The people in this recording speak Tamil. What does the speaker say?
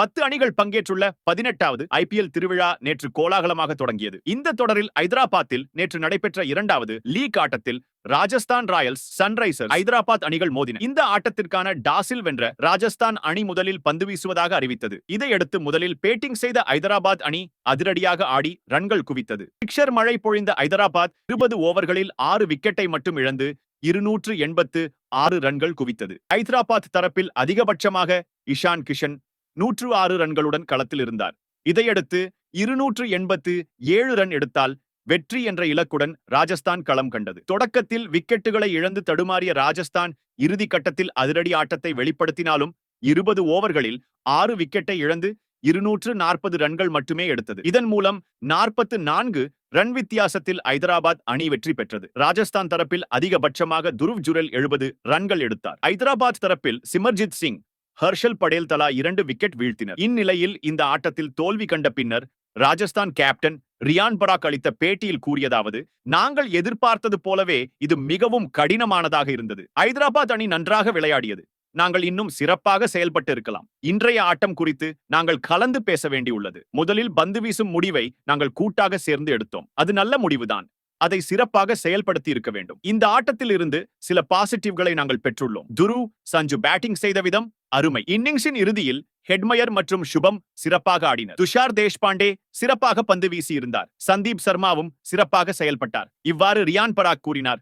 பத்து அணிகள் பங்கேற்றுள்ள பதினெட்டாவது ஐபிஎல் திருவிழா நேற்று கோலாகலமாக தொடங்கியது. இந்த தொடரில் ஐதராபாத்தில் நேற்று நடைபெற்ற இரண்டாவது லீக் ஆட்டத்தில் ராஜஸ்தான் ராயல்ஸ் சன்ரைசர்ஸ் ஐதராபாத் அணிகள் மோதின. இந்த ஆட்டத்திற்கான டாஸில் வென்ற ராஜஸ்தான் அணி முதலில் பந்து வீசுவதாக அறிவித்தது. இதையடுத்து முதலில் பேட்டிங் செய்த ஐதராபாத் அணி அதிரடியாக ஆடி ரன்கள் குவித்தது. பிக்சர் மழை பொழிந்த ஐதராபாத் இருபது ஓவர்களில் ஆறு விக்கெட்டை மட்டும் இழந்து இருநூற்று எண்பத்து ஆறு ரன்கள் குவித்தது. ஐதராபாத் தரப்பில் அதிகபட்சமாக இஷான் கிஷன் நூற்று ஆறு ரன்களுடன் களத்தில் இருந்தார். இதையடுத்து இருநூற்று எண்பத்து ஏழு ரன் எடுத்தால் வெற்றி என்ற இலக்குடன் ராஜஸ்தான் களம் கண்டது. தொடக்கத்தில் விக்கெட்டுகளை இழந்து தடுமாறிய ராஜஸ்தான் இறுதி கட்டத்தில் அதிரடி ஆட்டத்தை வெளிப்படுத்தினாலும் இருபது ஓவர்களில் ஆறு விக்கெட்டை இழந்து இருநூற்று நாற்பது ரன்கள் மட்டுமே எடுத்தது. இதன் மூலம் நாற்பத்து நான்கு ரன் வித்தியாசத்தில் ஐதராபாத் அணி வெற்றி பெற்றது. ராஜஸ்தான் தரப்பில் அதிகபட்சமாக துருவ் ஜுரல் எழுபது ரன்கள் எடுத்தார். ஐதராபாத் தரப்பில் சிமர்ஜித் சிங் ஹர்ஷல் படேல் தலா இரண்டு விக்கெட் வீழ்த்தினர். இந்நிலையில் இந்த ஆட்டத்தில் தோல்வி கண்ட பின்னர் ராஜஸ்தான் கேப்டன் ரியான் பராக் அளித்த பேட்டியில் கூறியதாவது நாங்கள் எதிர்பார்த்தது போலவே இது மிகவும் கடினமானதாக இருந்தது. ஐதராபாத் அணி நன்றாக விளையாடியது. நாங்கள் இன்னும் சிறப்பாக செயல்பட்டு இருக்கலாம். இன்றைய ஆட்டம் குறித்து நாங்கள் கலந்து பேச வேண்டியுள்ளது முதலில் பந்து வீசும் முடிவை நாங்கள் கூட்டாக சேர்ந்து எடுத்தோம். அது நல்ல முடிவுதான். அதை சிறப்பாக செயல்படுத்தி இருக்க வேண்டும். இந்த ஆட்டத்தில் இருந்து சில பாசிட்டிவ்களை நாங்கள் பெற்றுள்ளோம். துரு சஞ்சு பேட்டிங் செய்த விதம் அருமை. இன்னிங்ஸின் இறுதியில் ஹெட்மயர் மற்றும் சுபம் சிறப்பாக ஆடினர். துஷார் தேஷ்பாண்டே சிறப்பாக பந்து வீசியிருந்தார். சந்தீப் சர்மாவும் சிறப்பாக செயல்பட்டார். இவ்வாறு ரியான் பராக் கூறினார்.